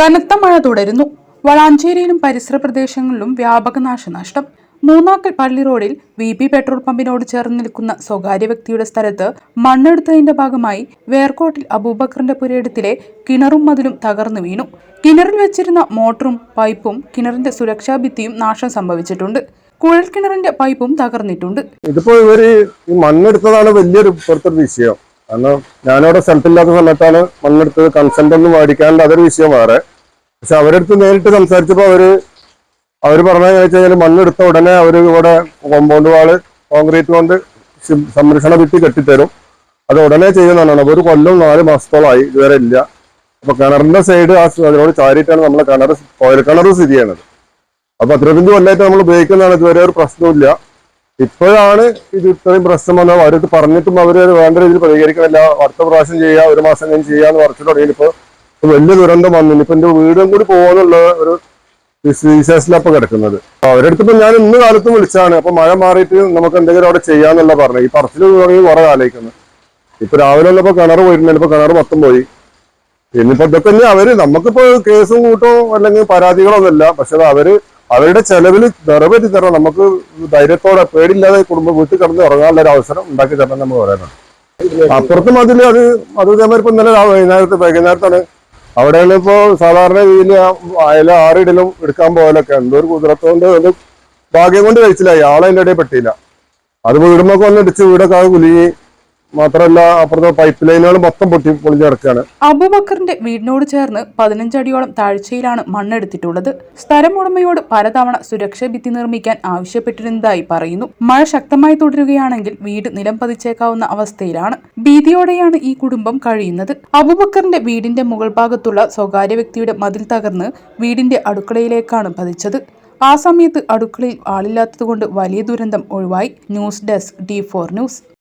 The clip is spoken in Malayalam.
കനത്ത മഴ തുടരുന്നു. വളാഞ്ചേരിയിലും പരിസര പ്രദേശങ്ങളിലും വ്യാപക നാശനഷ്ടം. മൂന്നാക്കൽ പള്ളി റോഡിൽ വി പി പെട്രോൾ പമ്പിനോട് ചേർന്ന് നിൽക്കുന്ന സ്വകാര്യ വ്യക്തിയുടെ സ്ഥലത്ത് മണ്ണെടുത്തതിന്റെ ഭാഗമായി വേർക്കോട്ടിൽ അബൂബക്കറിന്റെ പുരയിടത്തിലെ കിണറും മതിലും തകർന്നു വീണു. കിണറിൽ വെച്ചിരുന്ന മോട്ടറും പൈപ്പും കിണറിന്റെ സുരക്ഷാ ഭിത്തിയും നാശം സംഭവിച്ചിട്ടുണ്ട്. കുഴൽ കിണറിന്റെ പൈപ്പും തകർന്നിട്ടുണ്ട്. ഇതിപ്പോ ഇവർ ഈ മണ്ണെടുത്തതാണ് വലിയൊരു വിഷയം. കാരണം ഞാനവിടെ സ്ഥലത്തില്ലാത്ത സമയത്താണ് മണ്ണെടുത്തത്. കൺസെന്റ് ഒന്നും മേടിക്കാണ്ട് അതൊരു വിഷയം വേറെ. പക്ഷെ അവരെടുത്ത് നേരിട്ട് സംസാരിച്ചപ്പോ അവർ അവർ പറഞ്ഞതെന്ന് വെച്ച് കഴിഞ്ഞാൽ മണ്ണെടുത്ത ഉടനെ അവർ ഇവിടെ കോമ്പൗണ്ട് വാൾ കോൺക്രീറ്റ് കൊണ്ട് സംരക്ഷണ ഭിത്തി കെട്ടിത്തരും. അത് ഉടനെ ചെയ്യുന്നതാണ്. അപ്പൊ ഒരു കൊല്ലം നാല് മാസത്തോളമായി ഇതുവരെ ഇല്ല. അപ്പൊ കിണറിന്റെ സൈഡ് ആ അതിനോട് ചാരിയിട്ടാണ് നമ്മളെ കിണർ കോയൽ കിണർ സ്ഥിതി ചെയ്യണത് അപ്പൊ പത്തിരുപത്തഞ്ച് കൊല്ലമായിട്ട് നമ്മൾ ഉപയോഗിക്കുന്നതാണ്. ഇതുവരെ ഒരു പ്രശ്നമില്ല ഇപ്പോഴാണ് ഇത് ഇത്രയും പ്രശ്നം വന്നത്. അവർക്ക് പറഞ്ഞിട്ടും അവർ വേണ്ട രീതിയിൽ പ്രതികരിക്കുന്നില്ല അടുത്ത പ്രാവശ്യം ചെയ്യുക ഒരു മാസം കഴിഞ്ഞ് ചെയ്യാന്ന് പറഞ്ഞു ഇപ്പൊ വലിയ ദുരന്തം വന്നു. ഇപ്പൊ എന്റെ വീടും കൂടി പോകുന്നുള്ള ഒരു വിശേഷത്തിലാണ് ഇപ്പൊ കിടക്കുന്നത്. അപ്പൊ അവരെടുത്തിപ്പോ ഞാൻ ഇന്ന് കാലത്തും വിളിച്ചാണ്. അപ്പൊ മഴ മാറിയിട്ട് നമുക്ക് എന്തെങ്കിലും അവിടെ ചെയ്യാന്നുള്ള പറഞ്ഞു ഈ പറച്ചിൽ തുടങ്ങി കുറെ ആലോചിക്കുന്നു. ഇപ്പൊ രാവിലെ വന്നപ്പോ കിണർ പോയിരുന്നില്ല ഇപ്പൊ കിണർ മൊത്തം പോയി. ഇനിയിപ്പോ ഇതൊക്കെ തന്നെ അവർ നമുക്കിപ്പോ കേസും കൂട്ടോ അല്ലെങ്കിൽ പരാതികളോ ഒന്നുമില്ല. പക്ഷെ അവർ അവരുടെ ചെലവിൽ നിറവേറ്റി തരണം നമുക്ക് ധൈര്യത്തോടെ പേടില്ലാതെ കുടുംബം വീട്ടിൽ കിടന്ന് ഉറങ്ങാനുള്ള ഒരു അവസരം ഉണ്ടാക്കി തരണം നമ്മൾ പറയുന്നത്. അപ്പുറത്ത് മതിൽ അത് അത് ഇതേമാതിരി ഇപ്പൊ ഇന്നലെ വൈകുന്നേരത്തെ വൈകുന്നേരത്ത് വൈകുന്നേരത്താണ്. അവിടെയുള്ള ഇപ്പോ സാധാരണ രീതിയിൽ അയല ആറിടലും എടുക്കാൻ പോകലൊക്കെ എന്തോ ഒരു കുതിരത്തോണ്ട് അത് ഭാഗ്യം കൊണ്ട് കഴിച്ചില്ല. അയാളെ അതിന്റെ ഇടയിൽ പെട്ടില്ല അത് വീടുമ്പോ ഒന്ന് ഇടിച്ച് വീടൊക്കെ കുലുങ്ങി. മാത്രമല്ല അപ്പുറത്തെ പൈപ്പ് ലൈനുകൾ മൊത്തം പൊട്ടി പൊളിഞ്ഞു കിടക്കുകയാണ്. അബുബക്കറിന്റെ വീടിനോട് ചേർന്ന് പതിനഞ്ചടിയോളം താഴ്ചയിലാണ് മണ്ണെടുത്തിട്ടുള്ളത്. സ്ഥലം ഉടമയോട് പലതവണ സുരക്ഷാ ഭിത്തി നിർമ്മിക്കാൻ ആവശ്യപ്പെട്ടിരുന്നതായി പറയുന്നു. മഴ ശക്തമായി തുടരുകയാണെങ്കിൽ വീട് നിലം പതിച്ചേക്കാവുന്ന അവസ്ഥയിലാണ്. ഭീതിയോടെയാണ് ഈ കുടുംബം കഴിയുന്നത്. അബുബക്കറിന്റെ വീടിന്റെ മുകൾ ഭാഗത്തുള്ള സ്വകാര്യ വ്യക്തിയുടെ മതിൽ തകർന്ന് വീടിന്റെ അടുക്കളയിലേക്കാണ് പതിച്ചത്. ആ സമയത്ത് അടുക്കളയിൽ ആളില്ലാത്തതുകൊണ്ട് വലിയ ദുരന്തം ഒഴിവായി. News desk D four news.